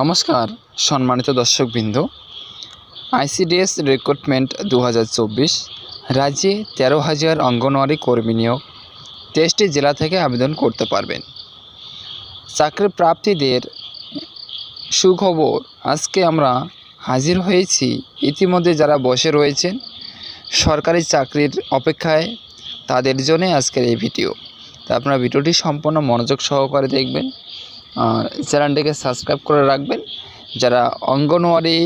নমস্কার, সম্মানিত দর্শকবৃন্দ। আইসিডিএস রিক্রুটমেন্ট দু হাজার চব্বিশ, রাজ্যে তেরো হাজার অঙ্গনওয়াড়ি কর্মী নিয়োগ, তেইশটি জেলা থেকে আবেদন করতে পারবেন। চাকরি প্রাপ্তিদের সুখবর, আজকে আমরা হাজির হয়েছি ইতিমধ্যে যারা বসে রয়েছেন, সরকারি চাকরির অপেক্ষায়, তাদের জন্যে আজকের এই ভিডিও। তা আপনারা ভিডিওটি সম্পূর্ণ মনোযোগ সহকারে দেখবেন। চ্যানেলটিকে সাবস্ক্রাইব করে রাখবেন। যারা অঙ্গনওয়াড়ি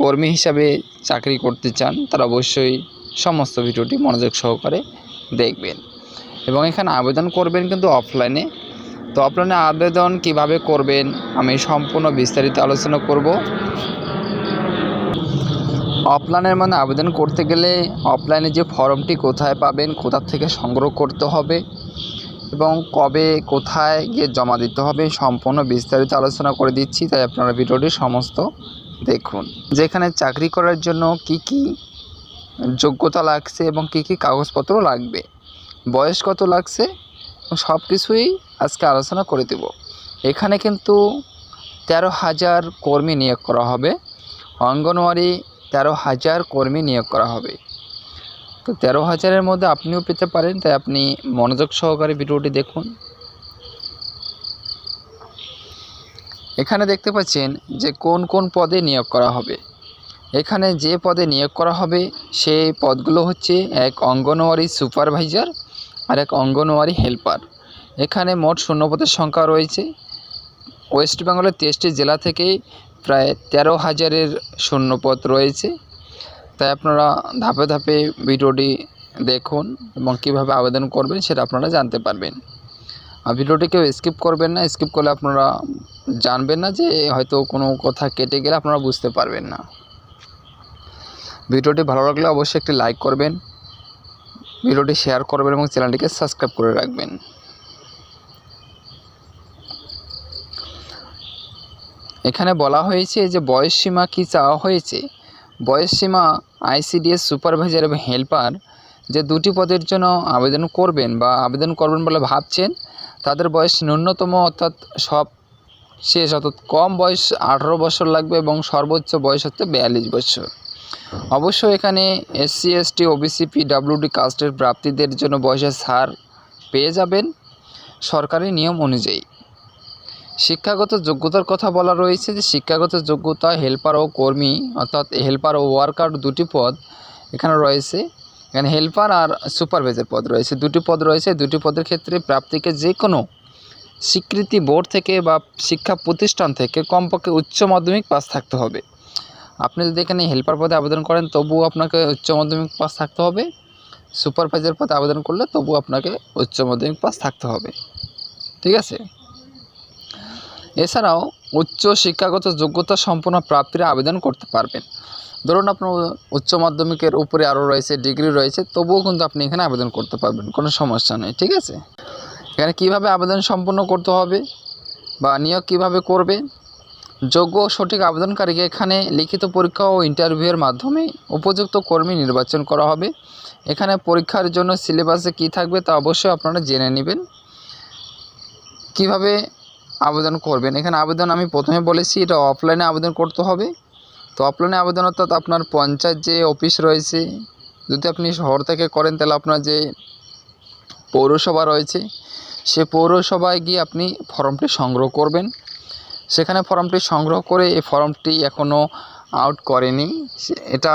কর্মী হিসাবে চাকরি করতে চান, তারা অবশ্যই সমস্ত ভিডিওটি মনোযোগ সহকারে দেখবেন। এবং এখানে আবেদন করবেন কিন্তু অফলাইনে তো অফলাইনে আবেদন কীভাবে করবেন, আমি সম্পূর্ণ বিস্তারিত আলোচনা করব। অফলাইনের মানে আবেদন করতে গেলে অফলাইনে যে ফর্মটি কোথায় পাবেন, কোথা থেকে সংগ্রহ করতে হবে এবং কবে, কোথায় গিয়ে জমা দিতে হবে সম্পূর্ণ বিস্তারিত আলোচনা করে দিচ্ছি, তাই আপনারা ভিডিওটি সমস্ত দেখুন। যেখানে চাকরি করার জন্য কি কি যোগ্যতা লাগছে এবং কি কি কাগজপত্র লাগবে, বয়স কত লাগছে, সব কিছুই আজকে আলোচনা করে দেব। এখানে কিন্তু তেরো হাজার কর্মী নিয়োগ করা হবে, অঙ্গনওয়াড়ি তেরো হাজার কর্মী নিয়োগ করা হবে। তো তেরো হাজারের মধ্যে আপনিও পেতে পারেন, তাই আপনি মনোযোগ সহকারে ভিডিওটি দেখুন। এখানে দেখতে পাচ্ছেন যে কোন কোন পদে নিয়োগ করা হবে। এখানে যে পদে নিয়োগ করা হবে, সেই পদগুলো হচ্ছে এক অঙ্গনওয়াড়ি সুপারভাইজার আর এক অঙ্গনওয়াড়ি হেল্পার। এখানে মোট শূন্যপদের সংখ্যা রয়েছে। ওয়েস্ট বেঙ্গলের তেইশটি জেলা থেকেই প্রায় তেরো হাজারের শূন্যপদ রয়েছে। তাই আপনারা ধাপে ধাপে ভিডিওটি দেখুন এবং কীভাবে আবেদন করবেন সেটা আপনারা জানতে পারবেন। আর ভিডিওটি কেউ স্কিপ করবেন না, স্কিপ করলে আপনারা জানবেন না যে হয়তো কোনো কথা কেটে গেলে আপনারা বুঝতে পারবেন না। ভিডিওটি ভালো লাগলে অবশ্যই একটি লাইক করবেন, ভিডিওটি শেয়ার করবেন এবং চ্যানেলটিকে সাবস্ক্রাইব করে রাখবেন। এখানে বলা হয়েছে যে বয়স সীমা কী চাওয়া হয়েছে? বয়স সীমা আইসিডিএস সুপারভাইজার এবং হেল্পার যে দুটি পদের জন্য আবেদন করবেন বা আবেদন করবেন বলে ভাবছেন, তাদের বয়স ন্যূনতম অর্থাৎ সব শেষ অর্থাৎ কম বয়স আঠারো বছর লাগবে এবং সর্বোচ্চ বয়স হচ্ছে বিয়াল্লিশ বছর। অবশ্য এখানে এসসি এসটি ওবিসি পিডাব্লিউডি কাস্টের প্রাপ্তিদের জন্য বয়সের ছাড় পেয়ে যাবেন সরকারি নিয়ম অনুযায়ী। শিক্ষাগত যোগ্যতার কথা বলা রয়েছে যে শিক্ষাগত যোগ্যতা হেল্পার ও কর্মী, অর্থাৎ হেল্পার ও ওয়ার্কার দুটি পদ এখানে রয়েছে। এখানে হেল্পার আর সুপারভাইজার পদ রয়েছে। দুটি পদ রয়েছে। দুটি পদের ক্ষেত্রে প্রাপ্তিকে যে কোনো স্বীকৃতি বোর্ড থেকে বা শিক্ষা প্রতিষ্ঠান থেকে কমপক্ষে উচ্চ মাধ্যমিক পাস থাকতে হবে। আপনি যদি এখানে হেল্পার পদে আবেদন করেন, তবুও আপনাকে উচ্চ মাধ্যমিক পাস থাকতে হবে। সুপারভাইজার পদে আবেদন করলে তবুও আপনাকে উচ্চ মাধ্যমিক পাস থাকতে হবে। ঠিক আছে? এছাড়াও উচ্চ শিক্ষাগত যোগ্যতা সম্পন্ন প্রাপ্তিরা আবেদন করতে পারবেন। ধরুন আপনার উচ্চ মাধ্যমিকের উপরে আরও রয়েছে, ডিগ্রি রয়েছে, তবুও কিন্তু আপনি এখানে আবেদন করতে পারবেন, কোনো সমস্যা নেই, ঠিক আছে? এখানে কীভাবে আবেদন সম্পন্ন করতে হবে বা নিয়োগ কীভাবে করবে? যোগ্য সঠিক আবেদনকারীকে এখানে লিখিত পরীক্ষা ও ইন্টারভিউয়ের মাধ্যমে উপযুক্ত কর্মী নির্বাচন করা হবে। এখানে পরীক্ষার জন্য সিলেবাসে কী থাকবে তা অবশ্যই আপনারা জেনে নেবেন। কীভাবে আবেদন করবেন। এখানে আবেদন আমি প্রথমে বলেছি, এটা অফলাইনে আবেদন করতে হবে। তো অফলাইনে আবেদন অর্থাৎ আপনার পঞ্চায়েত যে অফিস রয়েছে, যদি আপনি শহর থেকে করেন, তাহলে আপনার যে পৌরসভা রয়েছে, সে পৌরসভায় গিয়ে আপনি ফর্মটি সংগ্রহ করবেন। সেখানে ফর্মটি সংগ্রহ করে এই ফর্মটি এখনও আউট করেনি। এটা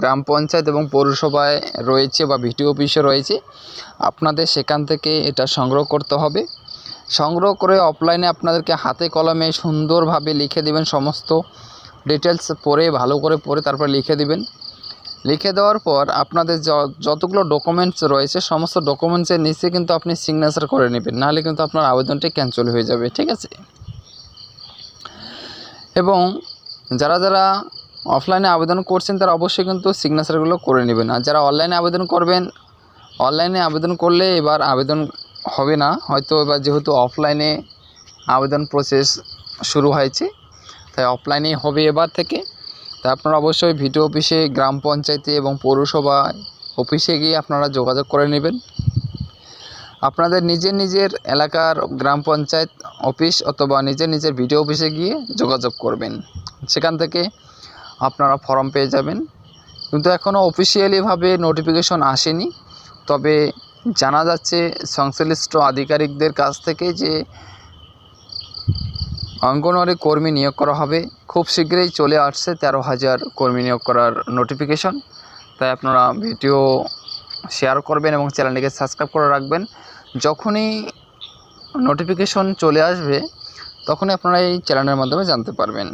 গ্রাম পঞ্চায়েত এবং পৌরসভায় রয়েছে বা ভিডিও অফিসে রয়েছে। আপনাদের সেখান থেকে এটা সংগ্রহ করতে হবে। সংগ্রহ করে অফলাইনে আপনাদেরকে হাতে কলমে সুন্দরভাবে লিখে দেবেন সমস্ত ডিটেলস পড়ে, ভালো করে পড়ে তারপর লিখে দিবেন। লিখে দেওয়ার পর আপনাদের যতগুলো ডকুমেন্টস রয়েছে, সমস্ত ডকুমেন্টসের নিচে কিন্তু আপনি সিগনেচার করে নেবেন। নাহলে কিন্তু আপনার আবেদনটি ক্যান্সেল হয়ে যাবে, ঠিক আছে? এবং যারা যারা অফলাইনে আবেদন করছেন, তারা অবশ্যই কিন্তু সিগনেচারগুলো করে নেবেন। আর যারা অনলাইনে আবেদন করবেন অনলাইনে আবেদন করলে এবার আবেদন হবে না। হয়তো এবার যেহেতু অফলাইনে আবেদন প্রসেস শুরু হয়েছে, তাই অফলাইনেই হবে এবার থেকে। তাই আপনারা অবশ্যই ভিডিও অফিসে, গ্রাম পঞ্চায়েতে এবং পৌরসভা অফিসে গিয়ে আপনারা যোগাযোগ করে নেবেন। আপনাদের নিজের নিজের এলাকার গ্রাম পঞ্চায়েত অফিস অথবা নিজের নিজের ভিডিও অফিসে গিয়ে যোগাযোগ করবেন। সেখান থেকে আপনারা ফর্ম পেয়ে যাবেন। কিন্তু এখনও অফিসিয়ালিভাবে নোটিফিকেশন আসেনি। তবে জানা যাচ্ছে সংশ্লিষ্ট আধিকারিকদের কাছ থেকে যে অঙ্গনওয়াড়ি কর্মী নিয়োগ করা হবে। খুব শীঘ্রই চলে আসছে তেরো হাজার কর্মী নিয়োগ করার নোটিফিকেশন তাই আপনারা ভিডিও শেয়ার করবেন এবং চ্যানেলটিকে সাবস্ক্রাইব করে রাখবেন। যখনই নোটিফিকেশন চলে আসবে, তখনই আপনারা এই চ্যানেলের মাধ্যমে জানতে পারবেন।